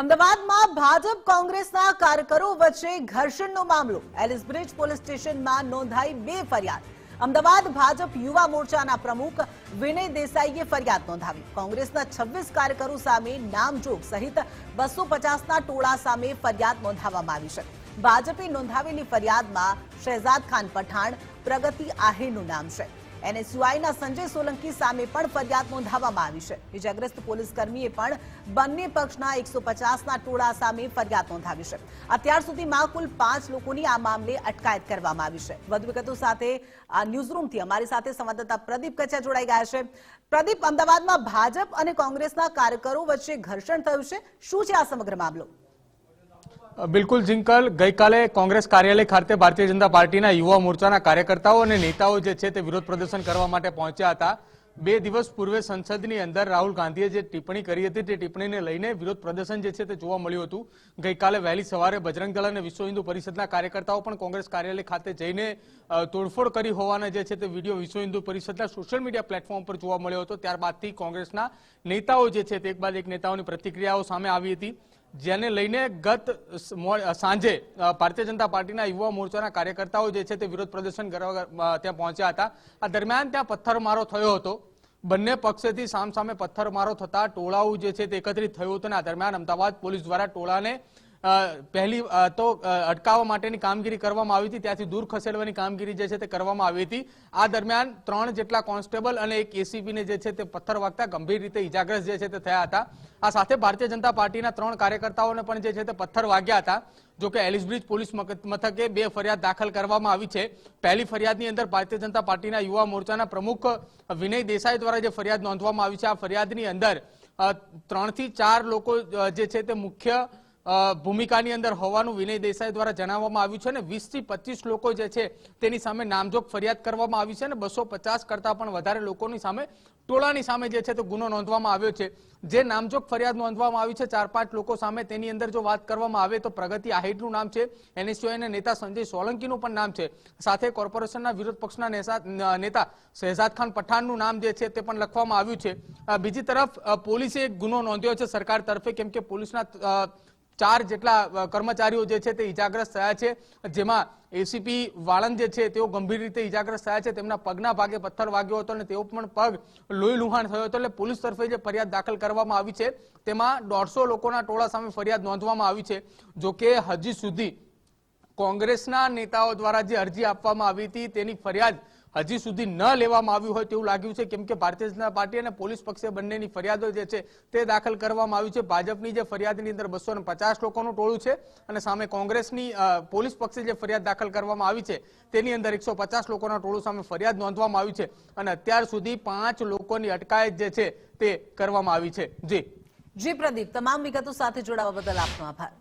અમદાવાદમાં ભાજપ કોંગ્રેસના કાર્યકરો વચ્ચે ઘર્ષણનો મામલો. એલિસ બ્રિજ પોલીસ સ્ટેશનમાં નોંધાઈ બે ફરિયાદ. અમદાવાદ ભાજપ યુવા મોરચાના પ્રમુખ વિનય દેસાઈએ ફરિયાદ નોંધાવી. કોંગ્રેસના 26 કાર્યકરો સામે નામજોગ સહિત બસો પચાસના ટોળા સામે ફરિયાદ નોંધાવવામાં આવી છે. ભાજપે નોંધાવેલી ફરિયાદમાં શહેજાદ ખાન પઠાણ, પ્રગતિ આહિરનું નામ છે. એનએસયુઆઈના સંજય સોલંકી સામે પણ ફરિયાદ નોંધાવવામાં આવી છે. ઇજાગ્રસ્ત પોલીસ કર્મીએ પણ બંને પક્ષના એકસો પચાસના ટોળા સામે ફરિયાદ નોંધાવી છે. અત્યાર સુધીમાં કુલ પાંચ લોકોની આ મામલે અટકાયત કરવામાં આવી છે. વધુ વિગતો સાથે આ ન્યૂઝરૂમથી અમારી સાથે સંવાદદાતા પ્રદીપ કચ્છા જોડાઈ ગયા છે. પ્રદીપ, અમદાવાદમાં ભાજપ અને કોંગ્રેસના કાર્યકરો વચ્ચે ઘર્ષણ થયું છે. શું છે આ સમગ્ર મામલો? બિલકુલ જિંકલ ગઈકાલે કોંગ્રેસ કાર્યાલય ખાતે ભારતીય જનતા પાર્ટીના યુવા મોરચાના કાર્યકર્તાઓ અને નેતાઓ જે છે તે વિરોધ પ્રદર્શન કરવા માટે પહોંચ્યા હતા. બે દિવસ પૂર્વે સંસદની અંદર રાહુલ ગાંધીએ જે ટિપ્પણી કરી હતી તે ટિપ્પણીને લઈને વિરોધ પ્રદર્શન જે છે તે જોવા મળ્યું હતું. ગઈકાલે વહેલી સવારે બજરંગ દળ અને વિશ્વ હિન્દુ પરિષદના કાર્યકર્તાઓ પણ કોંગ્રેસ કાર્યાલય ખાતે જઈને તોડફોડ કરી હોવાના જે છે તે વીડિયો વિશ્વ હિન્દુ પરિષદના સોશિયલ મીડિયા પ્લેટફોર્મ પર જોવા મળ્યો હતો. ત્યારબાદથી કોંગ્રેસના નેતાઓ જે છે તે એક બાદ એક નેતાઓની પ્રતિક્રિયાઓ સામે આવી હતી. જેને લઈને ગત સાંજે ભારતીય જનતા પાર્ટીના યુવા મોરચાના કાર્યકર્તાઓ જે છે તે વિરોધ પ્રદર્શન કરવા ત્યાં પહોંચ્યા હતા. આ દરમિયાન ત્યાં પથ્થરમારો થયો હતો. બંને પક્ષેથી સામસામે પથ્થરમારો થતા ટોળાઓ જે છે તે એકત્રિત થયું હતું અને આ દરમિયાન અમદાવાદ પોલીસ દ્વારા ટોળાને પહેલી તો અટકાવવા માટેની કામગીરી કરવામાં આવી હતી. ત્યાંથી દૂર ખસેડવાની કામગીરી જે છે તે કરવામાં આવી હતી. આ દરમિયાન ત્રણ જેટલા કોન્સ્ટેબલ અને એક એસીપીને જે છે તે પથ્થર વાગતા ગંભીર રીતે ઇજાગ્રસ્ત જે છે તે થયા હતા. આ સાથે ભારતીય જનતા પાર્ટીના ત્રણ કાર્યકર્તાઓને પણ જે છે તે પથ્થર વાગ્યા હતા, જો કે એલિસબ્રિજ પોલીસ મથકે બે ફરિયાદ દાખલ કરવામાં આવી છે. પહેલી ફરિયાદની અંદર ભારતીય જનતા પાર્ટીના યુવા મોરચાના પ્રમુખ વિનય દેસાઈ દ્વારા જે ફરિયાદ નોંધવામાં આવી છે, આ ફરિયાદની અંદર ત્રણથી ચાર લોકો જે છે તે મુખ્ય ભૂમિકાની અંદર હોવાનું વિનય દેસાઈ દ્વારા જણાવવામાં આવ્યું છે અને વીસથી પચીસ લોકો જે છે તેની સામે નામજોગ ફરિયાદ કરવામાં આવી છે અને બસો પચાસ કરતાં પણ વધારે લોકોની સામે ટોળાની સામે જે છે તે ગુનો નોંધવામાં આવ્યો છે. જે નામજોગ ફરિયાદ નોંધવામાં આવી છે, ચાર પાંચ લોકો સામે તેની અંદર જો વાત કરવામાં આવે તો પ્રગતિ આહિરનું નામ છે એનએસયુઆઈના નેતા સંજય સોલંકીનું પણ નામ છે. સાથે કોર્પોરેશનના વિરોધ પક્ષના નેતા શહેજાદ ખાન પઠાણનું નામ જે છે તે પણ લખવામાં આવ્યું છે. બીજી તરફ પોલીસે એક ગુનો નોંધ્યો છે સરકાર તરફે, કેમ કે પોલીસના ચાર જેટલા કર્મચારીઓ જે છે તે ઇજાગ્રસ્ત થયા છે. જેમાં એસીપી વાળંદ જે છે તેઓ ગંભીર રીતે ઇજાગ્રસ્ત થયા છે. તેમના પગના ભાગે પથ્થર વાગ્યો હતો અને તેઓ પણ પગ લોહી લુહાણ થયો હતો. એટલે પોલીસ તરફે જે ફરિયાદ દાખલ કરવામાં આવી છે, તેમાં દોઢસો લોકોના ટોળા સામે ફરિયાદ નોંધવામાં આવી છે. જો કે હજી સુધી કોંગ્રેસના નેતાઓ દ્વારા જે અરજી આપવામાં આવી હતી, તેની ફરિયાદ હજી સુધી ન લેવામાં આવ્યું હોય તેવું લાગ્યું છે. કેમ કે ભારતીય જનતા પાર્ટી અને પોલીસ પક્ષે બંનેની ફરિયાદો જે છે તે દાખલ કરવામાં આવી છે. ભાજપની જે ફરિયાદની અંદર બસો પચાસ લોકોનું ટોળું છે અને સામે કોંગ્રેસની પોલીસ પક્ષે જે ફરિયાદ દાખલ કરવામાં આવી છે તેની અંદર એકસો પચાસ લોકોના ટોળું સામે ફરિયાદ નોંધવામાં આવી છે અને અત્યાર સુધી પાંચ લોકોની અટકાયત જે છે તે કરવામાં આવી છે. જી. જી પ્રદીપ, તમામ વિગતો સાથે જોડાવા બદલ આપનો આભાર.